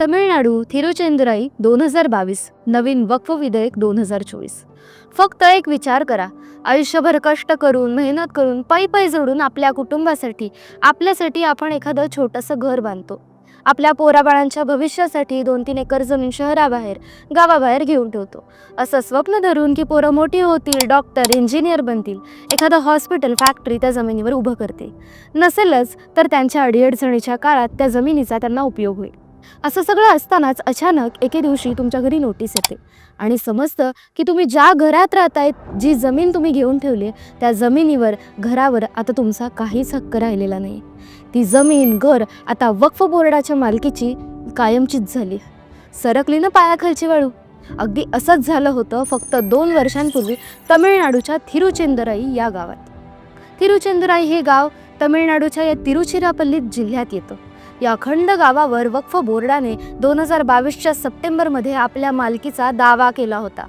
तमिळनाडू थिरुचेंदुराई दोन हजार बावीस नवीन वक्फ विधेयक दोन हजार चोवीस. फक्त एक विचार करा. आयुष्यभर कष्ट करून मेहनत करून पायी पायी जोडून आपल्या कुटुंबासाठी आपल्यासाठी आपण एखादं छोटंसं घर बांधतो. आपल्या पोराबाळांच्या भविष्यासाठी दोन तीन एकर जमीन शहराबाहेर गावाबाहेर घेऊन ठेवतो. असं स्वप्न धरून की पोरं मोठी होतील डॉक्टर इंजिनियर बनतील एखादं हॉस्पिटल फॅक्टरी त्या जमिनीवर उभं करते नसेलच तर त्यांच्या अडीअडचणीच्या काळात त्या जमिनीचा त्यांना उपयोग होईल. असं सगळं असतानाच अचानक एके दिवशी तुमच्या घरी नोटीस येते. आणि समजतं की तुम्ही ज्या घरात राहतायत जी जमीन तुम्ही घेऊन ठेवली आहे, त्या जमिनीवर घरावर आता तुमचा काहीच हक्क राहिलेला नाही. ती जमीन घर आता वक्फ बोर्डाच्या मालकीची कायमचीच झाली. सरकली ना पायाखालची वाळू. अगदी असंच झालं होतं फक्त दोन वर्षांपूर्वी तमिळनाडूच्या थिरुचेंदराई या गावात. थिरुचेंदराई हे गाव तमिळनाडूच्या या तिरुचिरापल्ली जिल्ह्यात येतं. या अखंड गावावर वक्फ बोर्डाने दोन हजार बावीसच्या सप्टेंबरमध्ये आपल्या मालकीचा दावा केला होता.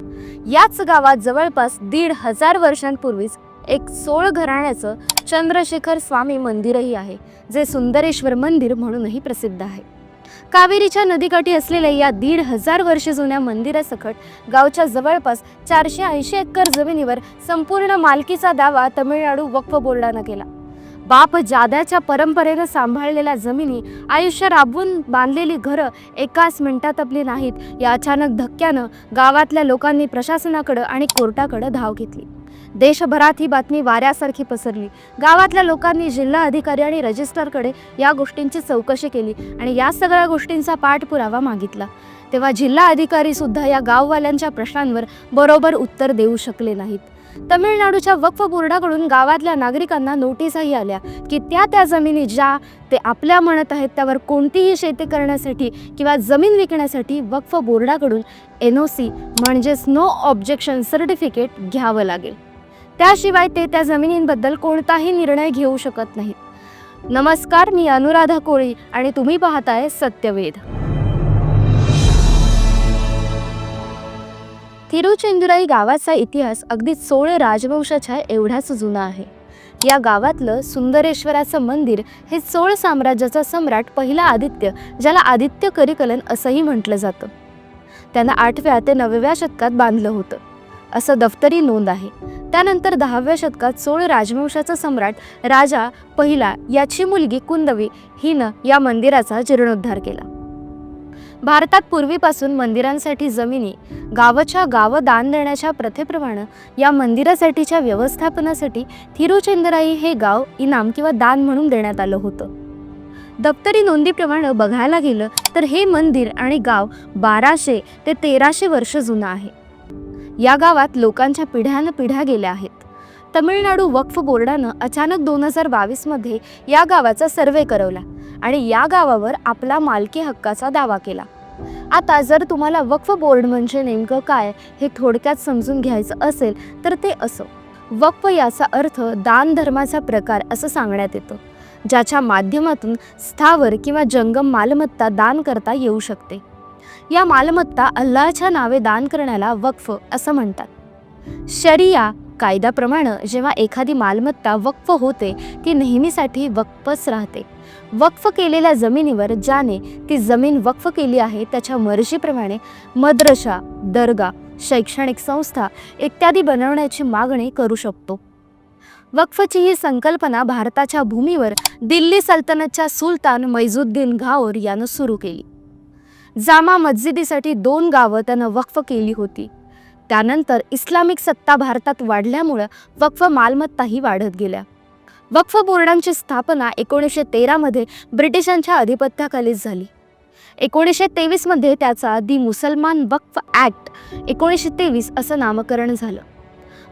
याच गावात जवळपास दीड हजार वर्षांपूर्वीच एक सोळ घराण्याचं चंद्रशेखर स्वामी मंदिरही आहे जे सुंदरेश्वर मंदिर म्हणूनही प्रसिद्ध आहे. कावेरीच्या नदीकाठी असलेल्या या दीड हजार वर्ष जुन्या मंदिरासकट गावच्या जवळपास चारशे ऐंशी एकर जमिनीवर संपूर्ण मालकीचा दावा तमिळनाडू वक्फ बोर्डानं केला. बाप जाद्याच्या परंपरेनं सांभाळलेल्या जमिनी आयुष्य राबवून बांधलेली घरं एकाच मिनिटात आपली नाहीत. या अचानक धक्क्यानं गावातल्या लोकांनी प्रशासनाकडं आणि कोर्टाकडं धाव घेतली. देशभरात ही बातमी वाऱ्यासारखी पसरली. गावातल्या लोकांनी जिल्हा अधिकारी आणि रजिस्ट्रारकडे या गोष्टींची चौकशी केली आणि या सगळ्या गोष्टींचा पाठपुरावा मागितला. तेव्हा जिल्हा अधिकारी सुद्धा या गाववाल्यांच्या प्रश्नांवर बरोबर उत्तर देऊ शकले नाहीत. तमिळनाडूच्या वक्फ बोर्डाकडून गावातल्या नागरिकांना नोटीसही आल्या की त्या त्या जमिनी ज्या ते आपल्या म्हणत आहेत त्यावर कोणतीही शेती करण्यासाठी किंवा जमीन विकण्यासाठी वक्फ बोर्डाकडून एन ओ सी म्हणजेच नो ऑब्जेक्शन सर्टिफिकेट घ्यावं लागेल. त्याशिवाय ते त्या जमिनींबद्दल कोणताही निर्णय घेऊ शकत नाहीत. नमस्कार मी अनुराधा कोळी आणि तुम्ही पाहताय सत्यवेद थिरुचेंदुराई गावाचा इतिहास अगदी चोळ राजवंशाच्या एवढाच जुना आहे. या गावातलं सुंदरेश्वराचं मंदिर हे चोळ साम्राज्याचा सम्राट पहिला आदित्य ज्याला आदित्य करिकलन असंही म्हटलं जातं. त्यानं आठव्या ते नवव्या शतकात बांधलं होतं. असं दफ्तरी नोंद आहे. त्यानंतर दहाव्या शतकात चोळ राजवंशाचा सम्राट राजा पहिला याची मुलगी कुंदवी हिनं या मंदिराचा जीर्णोद्धार केला. भारतात पूर्वीपासून मंदिरांसाठी जमिनी गावाच्या गावं दान देण्याच्या प्रथेप्रमाणे या मंदिरासाठीच्या व्यवस्थापनासाठी थिरुचेंदराई हे गाव इनाम किंवा दान म्हणून देण्यात आलं होतं. दप्तरी नोंदीप्रमाणे बघायला गेलं तर हे मंदिर आणि गाव बाराशे ते तेराशे वर्ष जुनं आहे. या गावात लोकांच्या पिढ्यानं पिढ्या गेल्या आहेत. तमिळनाडू वक्फ बोर्डानं अचानक दोन हजार बावीसमध्ये या गावाचा सर्वे करवला आणि या गावावर आपला मालकी हक्काचा दावा केला. आता जर तुम्हाला वक्फ बोर्ड म्हणजे नेमकं काय हे थोडक्यात समजून घ्यायचं असेल तर ते असं. वक्फ याचा अर्थ दान धर्माचा प्रकार असं सांगण्यात येतं ज्याच्या माध्यमातून स्थावर किंवा जंगम मालमत्ता दान करता येऊ शकते. या मालमत्ता अल्लाच्या नावे दान करण्याला वक्फ असं म्हणतात. शरिया कायद्याप्रमाणे जेव्हा एखादी मालमत्ता वक्फ होते ती नेहमीसाठी वक्फच राहते. वक्फ केलेल्या जमिनीवर ज्याने ती जमीन वक्फ केली आहे त्याच्या मर्जीप्रमाणे मद्रशा दर्गा शैक्षणिक संस्था इत्यादी बनवण्याची मागणी करू शकतो. वक्फची ही संकल्पना भारताच्या भूमीवर दिल्ली सल्तनतच्या सुलतान मैजुद्दीन घाओर यानं सुरू केली. जामा मस्जिदीसाठी दोन गावं त्यानं वक्फ केली होती. त्यानंतर इस्लामिक सत्ता भारतात वाढल्यामुळं वक्फ मालमत्ताही वाढत गेल्या. वक्फ बोर्डांची स्थापना एकोणीसशे तेरामध्ये ब्रिटिशांच्या अधिपत्याखालीच झाली. एकोणीसशे तेवीसमध्ये त्याचा दी मुसलमान वक्फ ॲक्ट एकोणीसशे तेवीस असं नामकरण झालं.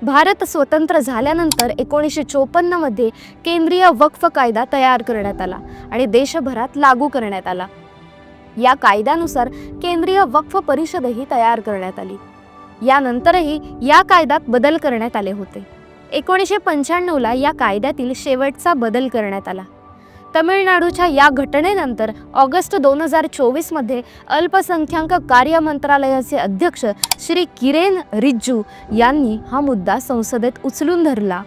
भारत स्वतंत्र झाल्यानंतर एकोणीसशे चोपन्नमध्ये केंद्रीय वक्फ कायदा तयार करण्यात आला आणि देशभरात लागू करण्यात आला. या कायद्यानुसार केंद्रीय वक्फ परिषदही तयार करण्यात आली. यानंतरही या कायद्यात बदल करण्यात आले होते. एकोणीसशे पंच्याण्णवला या कायद्यातील शेवटचा बदल करण्यात आला. तमिळनाडूच्या या घटनेनंतर ऑगस्ट दोन हजार चोवीसमध्ये अल्पसंख्याक कार्य मंत्रालयाचे अध्यक्ष श्री किरेन रिज्जू यांनी हा मुद्दा संसदेत उचलून धरला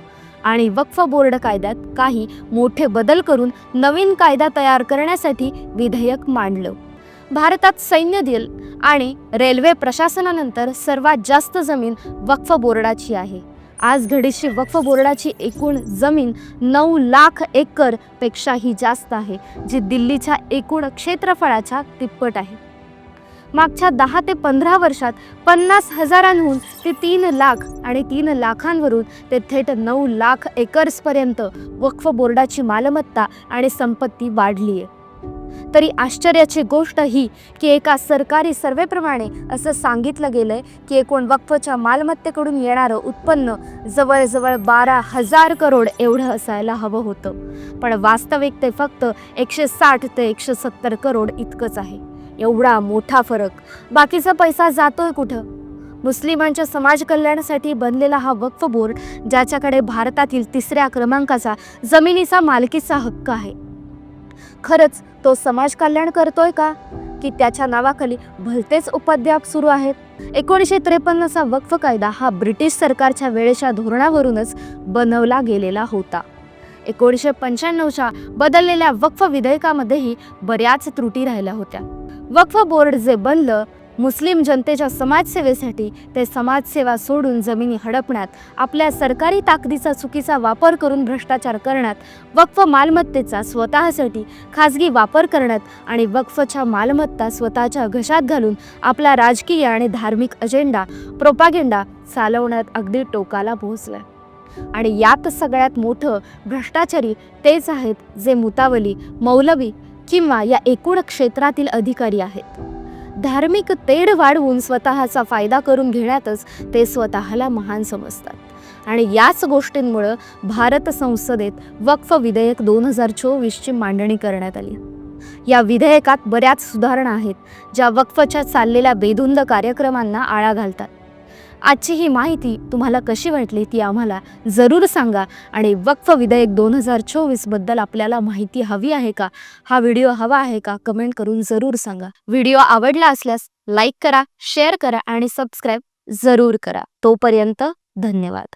आणि वक्फ बोर्ड कायद्यात काही मोठे बदल करून नवीन कायदा तयार करण्यासाठी विधेयक मांडलं. भारतात सैन्य दल आणि रेल्वे प्रशासनानंतर सर्वात जास्त जमीन वक्फ बोर्डाची आहे. आज घडीशी वक्फ बोर्डाची एकूण जमीन नऊ लाख एकर पेक्षाही जास्त आहे जी दिल्लीच्या एकूण क्षेत्रफळाच्या तिप्पट आहे. मागच्या दहा ते पंधरा वर्षात पन्नास हजारांहून ते तीन लाख आणि तीन लाखांवरून ते थेट नऊ लाख एकर्सपर्यंत वक्फ बोर्डाची मालमत्ता आणि संपत्ती वाढली आहे तरी आश्चर्याची गोष्ट ही की एका सरकारी सर्वेप्रमाणे असं सांगितलं गेलं आहे की एकूण वक्फच्या मालमत्तेकडून येणारं उत्पन्न जवळजवळ बारा हजार करोड एवढं असायला हवं होतं. पण वास्तविक ते फक्त एकशे साठ ते एकशे सत्तर करोड इतकंच आहे. एवढा मोठा फरक. बाकीचा पैसा जातोय कुठं? मुस्लिमांच्या समाज कल्याणासाठी बनलेला हा वक्फ बोर्ड ज्याच्याकडे भारतातील तिसऱ्या क्रमांकाचा जमिनीचा मालकीचा हक्क आहे खरंच तो समाज कल्याण करतोय का? की त्याच्या नावाखाली भलतेच उपाध्याप सुरू आहेत. एकोणीसशे त्रेपन्नचा वक्फ कायदा हा ब्रिटिश सरकारच्या वेळेच्या धोरणावरूनच बनवला गेलेला होता. एकोणीसशे पंच्याण्णवच्या बदललेल्या वक्फ विधेयकामध्येही बऱ्याच त्रुटी राहिल्या होत्या. वक्फ बोर्ड जे बनलं मुस्लिम जनतेच्या समाजसेवेसाठी ते समाजसेवा सोडून जमिनी हडपण्यात आपल्या सरकारी ताकदीचा चुकीचा वापर करून भ्रष्टाचार करण्यात वक्फ मालमत्तेचा स्वतःसाठी खाजगी वापर करण्यात आणि वक्फच्या मालमत्ता स्वतःच्या घशात घालून आपला राजकीय आणि धार्मिक अजेंडा प्रोपागेंडा चालवण्यात अगदी टोकाला पोहोचलाय. आणि यात सगळ्यात मोठं भ्रष्टाचारी तेच आहेत जे मुतावली मौलवी किंवा या एकूण क्षेत्रातील अधिकारी आहेत. धार्मिक तेढ वाढवून स्वतःचा फायदा करून घेण्यातच ते स्वतःला महान समजतात. आणि याच गोष्टींमुळं भारत संसदेत वक्फ विधेयक दोन हजार चोवीसची मांडणी करण्यात आली. या विधेयकात बऱ्याच सुधारणा आहेत ज्या वक्फच्या चाललेल्या बेधुंद कार्यक्रमांना आळा घालतात. आजची ही माहिती तुम्हाला कशी वाटली ती आम्हाला जरूर सांगा. आणि वक्फ विधेयक दोन हजार चोवीसबद्दल आपल्याला माहिती हवी आहे का? हा व्हिडिओ हवा आहे का? कमेंट करून जरूर सांगा. व्हिडिओ आवडला असल्यास लाईक करा शेअर करा आणि सबस्क्राईब जरूर करा. तोपर्यंत धन्यवाद.